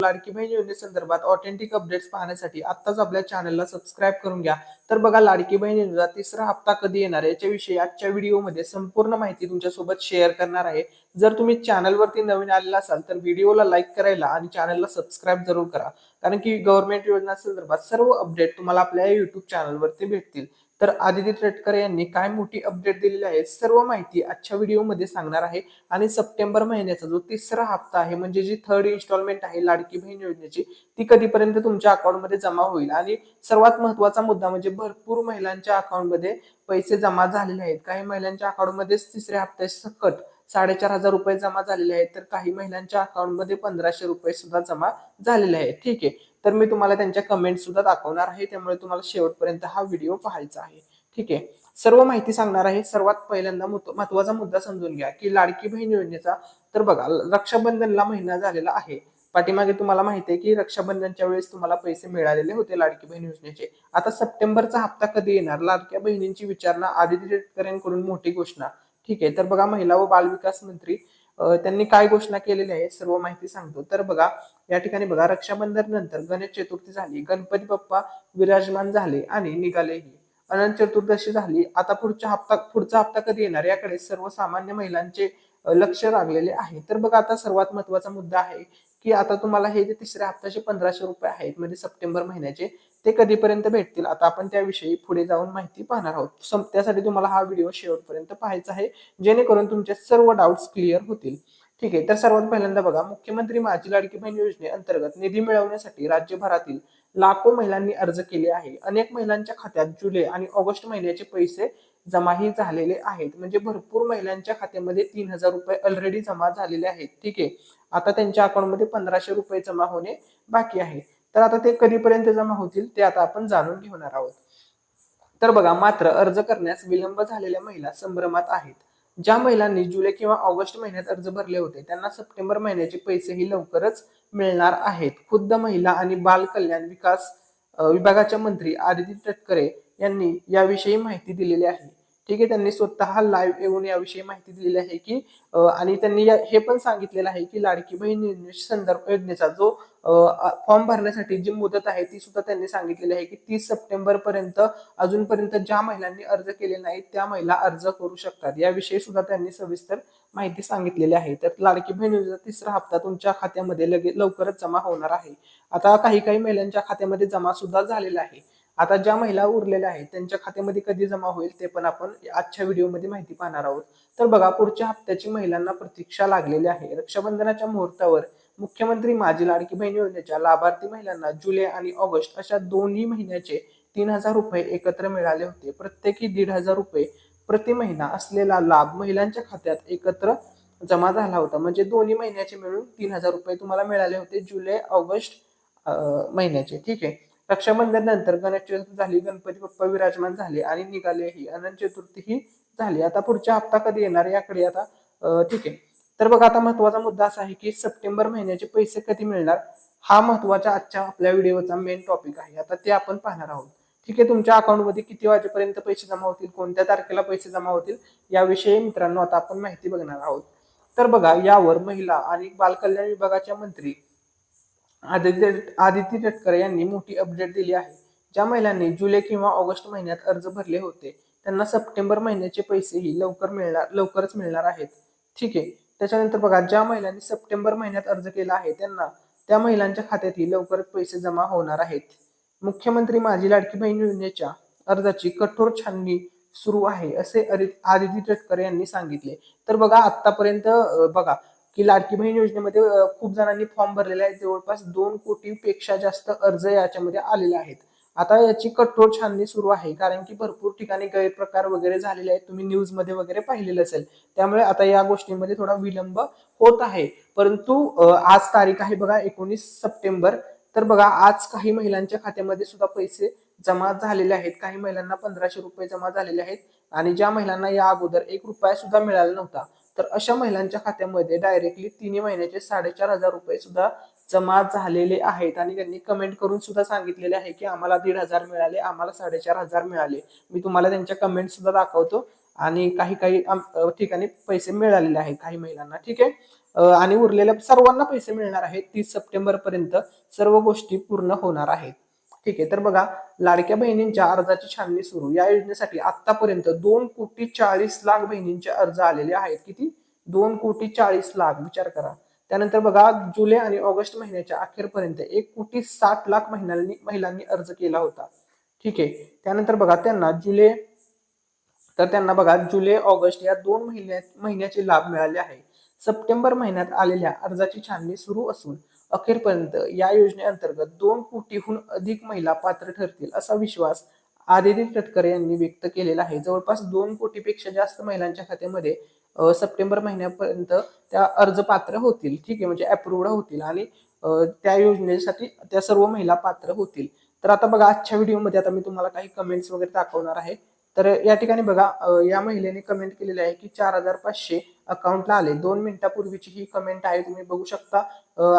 लाडकी बहीण योजनेसंदर्भात authentic updates पाहण्यासाठी आत्ताच आपल्या चॅनलला सबस्क्राईब करून घ्या. तर बघा लाडकी बहीण योजनेचा तिसरा हप्ता कधी येणार याच्याविषयी आजच्या व्हिडिओमध्ये संपूर्ण माहिती तुमच्यासोबत शेअर करणार आहे. जर तुम्ही चॅनलवरती नवीन आलेला असाल तर व्हिडिओला लाईक करायला आणि चॅनलला सबस्क्राईब जरूर करा. कारण की गव्हर्नमेंट योजना संदर्भात सर्व अपडेट तुम्हाला आपल्या युट्यूब चॅनलवरती भेटतील. तर आदिती तटकरे यांनी काय मोठी अपडेट दिलेली आहे सर्व माहिती आजच्या व्हिडिओमध्ये सांगणार आहे. आणि सप्टेंबर महिन्याचा जो तिसरा हप्ता आहे म्हणजे जी थर्ड इन्स्टॉलमेंट आहे लाडकी बहीण योजनेची ती कधीपर्यंत तुमच्या अकाउंटमध्ये जमा होईल? आणि सर्वात महत्त्वाचा मुद्दा म्हणजे भरपूर महिलांच्या अकाउंटमध्ये पैसे जमा झालेले आहेत. काही महिलांच्या अकाउंटमध्येच तिसऱ्या हप्त्यात सकट साडेचार हजार रुपये जमा झालेले आहेत तर काही महिलांच्या अकाउंटमध्ये पंधराशे रुपये सुद्धा जमा झालेले आहेत. ठीक आहे. तर मी तुम्हाला त्यांच्या कमेंट सुद्धा दाखवणार आहे. त्यामुळे तुम्हाला शेवटपर्यंत हा व्हिडिओ पाहायचा आहे. ठीक आहे? सर्व माहिती सांगणार आहे. सर्वात पहिल्यांदा महत्त्वाचा मुद्दा समजून घ्या की लाडकी बहीण योजनेचा तर बघा रक्षाबंधनला महिना झालेला आहे. पाठीमागे तुम्हाला माहिती आहे की रक्षाबंधनच्या वेळेस तुम्हाला पैसे मिळालेले होते लाडकी बहीण योजनेचे. आता सप्टेंबरचा हप्ता कधी येणार? लाडक्या बहिणींची विचारणा आदित्य शेतकऱ्यांकडून मोठी घोषणा. ठीक आहे? तर बघा महिला व बालविकास मंत्री त्यांनी काय घोषणा केलेली आहे सर्व माहिती सांगतो. तर बघा या ठिकाणी बघा रक्षाबंधन नंतर गणेश चतुर्थी झाली गणपती बाप्पा विराजमान झाले आणि निघालेही अनंत चतुर्दशी झाली. आता पुढच्या हप्ता पुढचा हप्ता कधी येणार? याकडे सर्वसामान्य महिलांचे लक्ष लागलेले आहे. तर बघा आता सर्वात महत्त्वाचा मुद्दा आहे की आता तुम्हाला हे जे तिसऱ्या हप्त्याचे पंधराशे रुपये आहेत म्हणजे सप्टेंबर महिन्याचे ते कधीपर्यंत भेटतील? आता आपण त्याविषयी पुढे जाऊन माहिती पाहणार आहोत. सम- त्यासाठी तुम्हाला हा व्हिडिओ शेवटपर्यंत पाहायचा आहे जेणेकरून तुमचे सर्व डाऊट्स क्लिअर होतील. ठीक आहे तर सर्वात पहिल्यांदा बघा मुख्यमंत्री माझी लाडकी बहीण योजनेअंतर्गत निधी मिळवण्यासाठी राज्यभरातील लाखो महिलांनी अर्ज केले आहे. अनेक महिलांच्या खात्यात जुलै आणि ऑगस्ट महिन्याचे पैसे जमाही झालेले आहेत. म्हणजे भरपूर महिलांच्या खात्यामध्ये तीन हजार रुपये ऑलरेडी जमा झालेले आहेत. ठीक आहे आता त्यांच्या अकाउंटमध्ये पंधराशे रुपये जमा होणे बाकी आहे. तर आता ते कधीपर्यंत जमा होतील ते आता आपण जाणून घेणार आहोत. तर बघा मात्र अर्ज करण्यास विलंब झालेल्या महिला संभ्रमात आहेत. ज्या महिलांनी जुलै किंवा ऑगस्ट महिन्यात अर्ज भरले होते त्यांना सप्टेंबर महिन्याचे पैसेही लवकरच मिळणार आहेत. खुद्द महिला आणि बाल कल्याण विकास विभागाच्या मंत्री आदिती तटकरे यांनी याविषयी माहिती दिलेली आहे. ठीक आहे त्यांनी स्वतः लाईव्ह येऊन याविषयी माहिती दिलेली आहे की आणि त्यांनी या- हे पण सांगितलेलं आहे की लाडकी बहीण संदर्भ योजनेचा जो फॉर्म भरण्यासाठी जी मुदत आहे ती सुद्धा त्यांनी सांगितलेली आहे की तीस सप्टेंबर पर्यंत अजूनपर्यंत ज्या महिलांनी अर्ज केले नाहीत त्या महिला अर्ज करू शकतात. याविषयी सुद्धा त्यांनी सविस्तर माहिती सांगितलेली आहे. तर लाडकी बहीण योजनेचा तिसरा हप्ता तुमच्या खात्यामध्ये लगेच लवकरच जमा होणार आहे. आता काही काही महिलांच्या खात्यामध्ये जमा सुद्धा झालेला आहे. आता ज्या महिला उरलेल्या आहेत त्यांच्या खात्यामध्ये कधी जमा होईल ते पण आपण आजच्या व्हिडिओमध्ये माहिती पाहणार आहोत. तर बघा पुढच्या हप्त्याची महिलांना प्रतीक्षा लागलेली आहे. रक्षाबंधनाच्या मुहूर्तावर मुख्यमंत्री माझी लाडकी बहीण योजनेच्या लाभार्थी महिलांना जुलै आणि ऑगस्ट अशा दोन्ही महिन्याचे तीन हजार रुपये एकत्र मिळाले होते. प्रत्येकी दीड हजार रुपये प्रति महिना असलेला लाभ महिलांच्या खात्यात एकत्र जमा झाला होता. म्हणजे दोन्ही महिन्याचे मिळून तीन हजार रुपये तुम्हाला मिळाले होते जुलै ऑगस्ट महिन्याचे. ठीक आहे. रक्षाबंधनानंतर गणेश चतुर्थी झाली गणपती बाप्पा विराजमान झाले आणि निघाले ही. अनंत चतुर्थी ही झाली. आता पुढच्या हप्ता कधी येणार याकडे आता ठीक आहे. तर बघा आता महत्त्वाचा मुद्दा असा आहे की सप्टेंबर महिन्याचे पैसे कधी मिळणार? हा महत्त्वाचा आजच्या आपल्या व्हिडिओचा मेन टॉपिक आहे. आता ते आपण पाहणार आहोत. ठीक आहे तुमच्या अकाउंटमध्ये किती वाजेपर्यंत पैसे जमा होतील कोणत्या तारखेला पैसे जमा होतील याविषयी मित्रांनो आता आपण माहिती बघणार आहोत. तर बघा यावर महिला आणि बालकल्याण विभागाच्या मंत्री आदित्य आदिती तटकरे यांनी मोठी अपडेट दिली आहे. ज्या महिलांनी जुलै किंवा ऑगस्ट महिन्यात अर्ज भरले होते त्यांना सप्टेंबर महिन्याचे पैसेही लवकर मिळणार लवकरच मिळणार आहेत. ठीक आहे. त्याच्यानंतर बघा ज्या महिलांनी सप्टेंबर महिन्यात अर्ज केला आहे त्यांना त्या महिलांच्या खात्यातही लवकरच पैसे जमा होणार आहेत. मुख्यमंत्री माझी लाडकी बहीण योजनेच्या अर्जाची कठोर छाननी सुरू आहे असे अरि- आदिती तटकरे यांनी सांगितले. तर बघा आतापर्यंत बघा की लाडकी बहीण योजनेमध्ये खूप जणांनी फॉर्म भरलेले आहे जवळपास दोन कोटी पेक्षा जास्त अर्ज याच्यामध्ये आलेले आहेत. आता याची कठोर छाननी सुरू आहे कारण की भरपूर ठिकाणी गैरप्रकार वगैरे झालेले आहेत. तुम्ही न्यूजमध्ये वगैरे पाहिलेलं असेल. त्यामुळे आता या गोष्टींमध्ये थोडा विलंब होत आहे. परंतु आज तारीख आहे बघा एकोणीस सप्टेंबर. तर बघा आज काही महिलांच्या खात्यामध्ये सुद्धा पैसे जमा झालेले आहेत. काही महिलांना पंधराशे रुपये जमा झालेले आहेत. आणि ज्या महिलांना या अगोदर एक रुपया सुद्धा मिळाला नव्हता तर अशा महिलांच्या खात्यामध्ये डायरेक्टली तिन्ही महिन्याचे साडेचार हजार रुपये सुद्धा जमा झालेले आहेत. आणि त्यांनी कमेंट करून सुद्धा सांगितलेले आहे की आम्हाला दीड हजार मिळाले आम्हाला साडेचार हजार मिळाले. मी तुम्हाला त्यांच्या कमेंट सुद्धा दाखवतो. आणि काही काही आम- ठिकाणी पैसे मिळालेले आहेत काही महिलांना. ठीक आहे? आणि उरलेल्या सर्वांना पैसे मिळणार आहेत तीस सप्टेंबर पर्यंत सर्व गोष्टी पूर्ण होणार आहेत. ठीक आहे तर बघा लाडक्या बहिणींच्या अर्जाची छाननी सुरू. या योजनेसाठी आतापर्यंत दोन कोटी चाळीस लाख बहिणींचे अर्ज आलेले आहेत. किती? दोन कोटी चाळीस लाख. विचार करा. त्यानंतर बघा जुलै आणि ऑगस्ट महिन्याच्या अखेरपर्यंत एक कोटी साठ लाख महिलांनी महिलांनी अर्ज केला होता. ठीक आहे. त्यानंतर बघा त्यांना जुलै तर त्यांना बघा जुलै ऑगस्ट या दोन महिन्यात महिन्याचे लाभ मिळाले आहे सप्टेंबर महिन्यात आलेल्या अर्जाची छाननी सुरू असून अखेरपर्यंत या योजनेअंतर्गत दोन कोटीहून अधिक महिला पात्र ठरतील असा विश्वास आदिती तटकरे यांनी व्यक्त केलेला आहे. जवळपास दोन कोटीपेक्षा जास्त महिलांच्या खात्यामध्ये सप्टेंबर महिन्यापर्यंत त्या अर्ज पात्र होतील. ठीक आहे म्हणजे अप्रूव्ड होतील आणि त्या योजनेसाठी त्या सर्व महिला पात्र होतील. तर आता बघा आजच्या व्हिडिओमध्ये आता मी तुम्हाला काही कमेंट्स वगैरे दाखवणार आहे. तर या ठिकाणी बघा या महिलेने कमेंट केलेले आहे की चार हजार पाचशे अकाउंटला आले. दोन मिनिटापूर्वीची ही कमेंट आहे तुम्ही बघू शकता.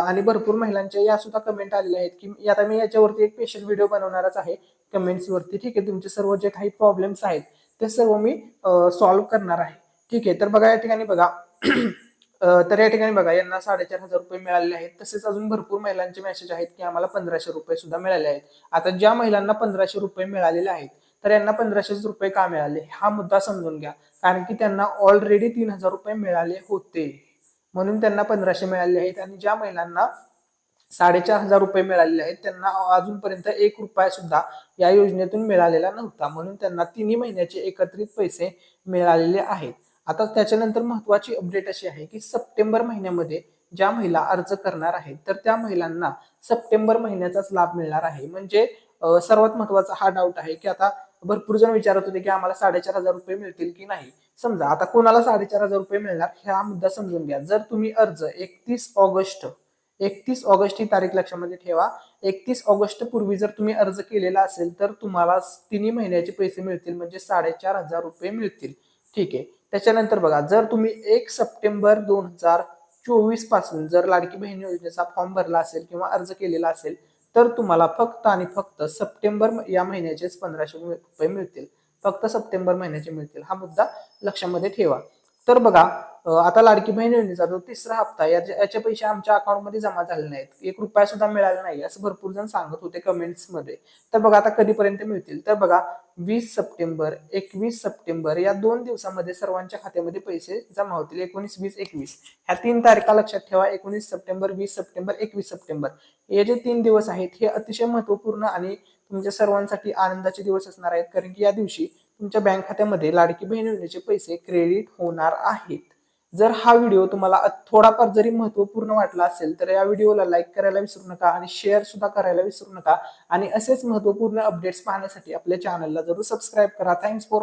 आणि भरपूर महिलांच्या या सुद्धा कमेंट आलेल्या आहेत की आता मी याच्यावरती एक स्पेशल व्हिडिओ बनवणारच आहे. कमेंट्सवरती ठीक आहे? तुमचे सर्व जे काही प्रॉब्लेम्स आहेत ते सर्व मी सॉल्व्ह करणार आहे. ठीक आहे? तर बघा या ठिकाणी बघा. तर या ठिकाणी बघा यांना साडेचार हजार रुपये मिळालेले आहेत. तसेच अजून भरपूर महिलांचे मेसेज आहेत की आम्हाला पंधराशे रुपये सुद्धा मिळाले आहेत. आता ज्या महिलांना पंधराशे रुपये मिळालेले आहेत तर यांना पंधराशेच रुपये का मिळाले? हा मुद्दा समजून घ्या. कारण की त्यांना ऑलरेडी तीन हजार रुपये मिळाले होते. म्हणून त्यांना पंधराशे मिळाले आहेत आणि ज्या महिलांना साडेचार हजार रुपये मिळालेले आहेत त्यांना अजूनपर्यंत एक रुपया सुद्धा या योजनेतून मिळालेला नव्हता. म्हणून त्यांना तिन्ही महिन्याचे एकत्रित पैसे मिळालेले आहेत. आता त्याच्यानंतर महत्वाची अपडेट अशी आहे की सप्टेंबर महिन्यामध्ये ज्या महिला अर्ज करणार आहेत तर त्या महिलांना सप्टेंबर महिन्याचाच लाभ मिळणार आहे. म्हणजे सर्वात महत्त्वाचा हा डाऊट आहे की आता भरपूर जण विचारत होते की आम्हाला साडेचार हजार रुपये मिळतील की नाही? समजा आता कोणाला साडेचार हजार रुपये मिळणार हा मुद्दा समजून घ्या. जर तुम्ही अर्ज एकतीस ऑगस्ट एकतीस ऑगस्ट ही तारीख लक्षामध्ये ठेवा. एकतीस ऑगस्ट पूर्वी जर तुम्ही अर्ज केलेला असेल तर तुम्हाला तिन्ही महिन्याचे पैसे मिळतील म्हणजे साडेचार हजार रुपये मिळतील. ठीक आहे? त्याच्यानंतर बघा जर तुम्ही एक सप्टेंबर दोन हजार चोवीसपासून जर लाडकी बहीण योजनेचा फॉर्म भरला असेल किंवा अर्ज केलेला असेल तर तुम्हाला फक्त आणि फक्त सप्टेंबर या महिन्याचेच पंधराशे रुपये मिळतील. फक्त सप्टेंबर महिन्याचे मिळतील. हा मुद्दा लक्षामध्ये ठेवा. तर बघा आता लाडकी बहीण योजनेचा जो तिसरा हप्ता याचे याचे पैसे आमच्या अकाउंटमध्ये जमा झाले नाहीत. एक रुपया सुद्धा मिळाला नाही. असं भरपूर जण सांगत होते कमेंट्समध्ये तर बघा आता कधीपर्यंत मिळतील? तर बघा वीस सप्टेंबर एकवीस सप्टेंबर या दोन दिवसामध्ये सर्वांच्या खात्यामध्ये पैसे जमा होतील. एकोणीस वीस एकवीस. ह्या तीन तारखा लक्षात ठेवा. एकोणीस सप्टेंबर वीस सप्टेंबर एकवीस सप्टेंबर. हे जे तीन दिवस आहेत हे अतिशय महत्त्वपूर्ण आणि तुमच्या सर्वांसाठी आनंदाचे दिवस असणार आहेत. कारण की या दिवशी तुमच्या बँक खात्यामध्ये लाडकी बहीण योजनेचे पैसे क्रेडिट होणार आहेत. जर हा व्हिडिओ तुम्हाला थोडाफार जरी महत्त्वपूर्ण वाटला असेल तर या व्हिडिओला लाईक करायला विसरू नका आणि शेअर सुद्धा करायला विसरू नका. आणि असेच महत्त्वपूर्ण अपडेट्स पाहण्यासाठी आपल्या चॅनलला जरूर सबस्क्राईब करा. Thanks for